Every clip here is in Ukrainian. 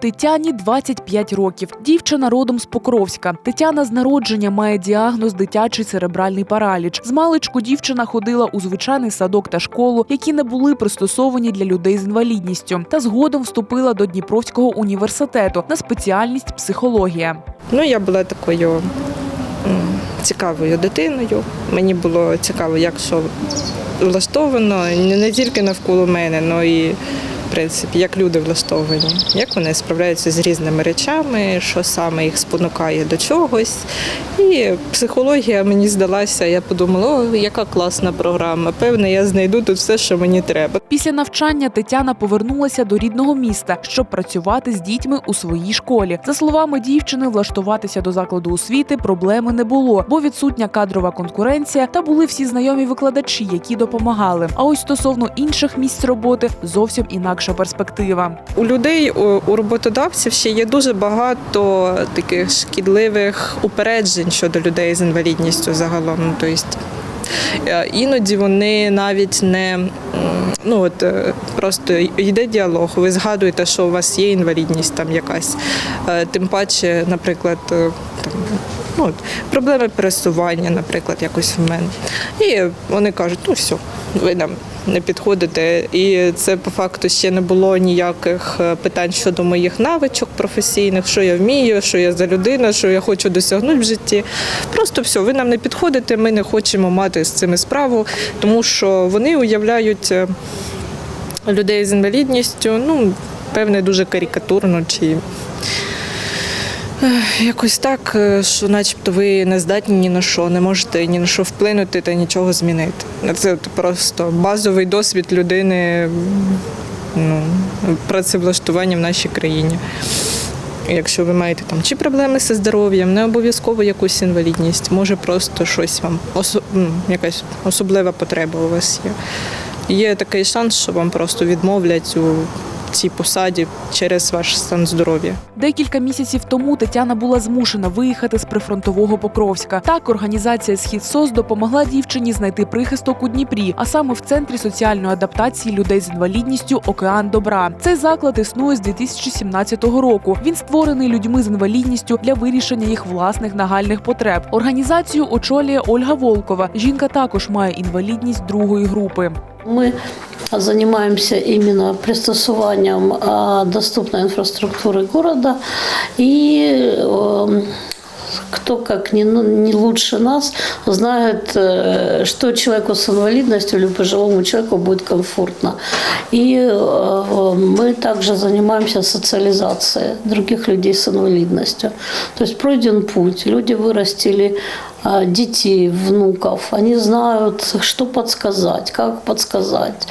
Тетяні 25 років. Дівчина родом з Покровська. Тетяна з народження має діагноз дитячий церебральний параліч. З маличку дівчина ходила у звичайний садок та школу, які не були пристосовані для людей з інвалідністю, та згодом вступила до Дніпровського університету на спеціальність психологія. Ну, я була такою цікавою дитиною. Мені було цікаво, як що влаштовано, не тільки навколо мене, але і принципі, як люди влаштовані, як вони справляються з різними речами, що саме їх спонукає до чогось. І психологія мені здалася, я подумала, о, яка класна програма. Певне, я знайду тут все, що мені треба. Після навчання Тетяна повернулася до рідного міста, щоб працювати з дітьми у своїй школі. За словами дівчини, влаштуватися до закладу освіти проблеми не було, бо відсутня кадрова конкуренція та були всі знайомі викладачі, які допомагали. А ось стосовно інших місць роботи зовсім інакша перспектива. У людей, у, роботодавців ще є дуже багато таких шкідливих упереджень щодо людей з інвалідністю загалом. Тобто, іноді вони навіть не ну от е, просто йде діалог. Ви згадуєте, що у вас є інвалідність там якась. Е, Тим паче, наприклад, там. Ну, от, проблеми пересування, наприклад, якось в мене. І вони кажуть, ну все, ви нам не підходите. І це по факту ще не було ніяких е, питань щодо моїх навичок професійних, що я вмію, що я за людина, що я хочу досягнути в житті. Просто все, ви нам не підходите, ми не хочемо мати з цими справу, тому що вони уявляють е, людей з інвалідністю, ну, певне, дуже карикатурно чи. Якось так, е, що начебто ви не здатні ні на що, не можете ні на що вплинути та нічого змінити. Це просто базовий досвід людини ну, працевлаштування в нашій країні. Якщо ви маєте там чи проблеми зі здоров'ям, не обов'язково якусь інвалідність, може просто щось вам осо- ну, якась особлива потреба у вас є. Є такий шанс, що вам просто відмовлять у цій посаді через ваш стан здоров'я. Декілька місяців тому Тетяна була змушена виїхати з прифронтового Покровська. Так організація Схід СОС допомогла дівчині знайти прихисток у Дніпрі, а саме в центрі соціальної адаптації людей з інвалідністю Океан Добра. Цей заклад існує з 2017 року. Він створений людьми з інвалідністю для вирішення їх власних нагальних потреб. Організацію очолює Ольга Волкова. Жінка також має інвалідність другої групи. Ми занимаемся именно пристосованием доступной инфраструктуры города. И кто как не, ну, не лучше нас знает, э, что человеку с инвалидностью или пожилому человеку будет комфортно. И э, мы также занимаемся социализацией других людей с инвалидностью. То есть пройден путь, люди вырастили а, детей, внуков, они знают, что подсказать, как подсказать,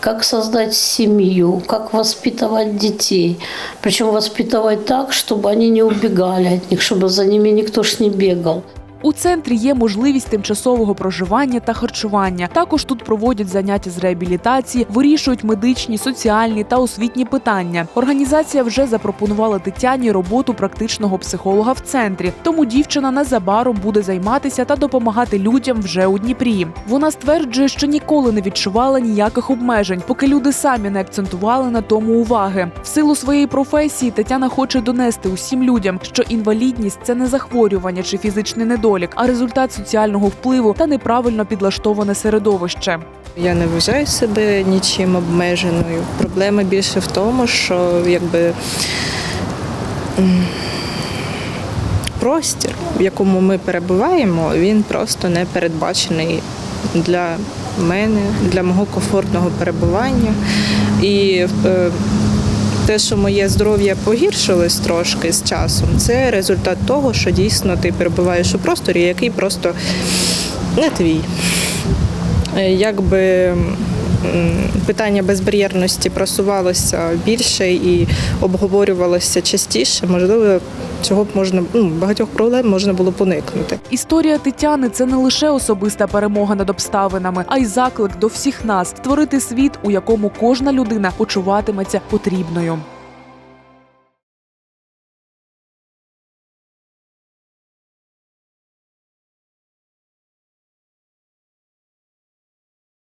как создать семью, как воспитывать детей. Причем воспитывать так, чтобы они не убегали от них, чтобы за ними никто ж не бегал. У центрі є можливість тимчасового проживання та харчування. Також тут проводять заняття з реабілітації, вирішують медичні, соціальні та освітні питання. Організація вже запропонувала Тетяні роботу практичного психолога в центрі. Тому дівчина незабаром буде займатися та допомагати людям вже у Дніпрі. Вона стверджує, що ніколи не відчувала ніяких обмежень, поки люди самі не акцентували на тому уваги. В силу своєї професії Тетяна хоче донести усім людям, що інвалідність це не захворювання чи фізичний недолік, а результат соціального впливу та неправильно підлаштоване середовище. Я не вважаю себе нічим обмеженою. Проблема більше в тому, що якби простір, в якому ми перебуваємо, він просто не передбачений для мене, для мого комфортного перебування. І е, те, що моє здоров'я погіршилось трошки з часом, це результат того, що дійсно ти перебуваєш у просторі, який просто не твій. Е, Якби питання безбар'єрності просувалося більше і обговорювалося частіше, можливо, цього б можна ну, багатьох проблем можна було б уникнути. Історія Тетяни це не лише особиста перемога над обставинами, а й заклик до всіх нас створити світ, у якому кожна людина почуватиметься потрібною.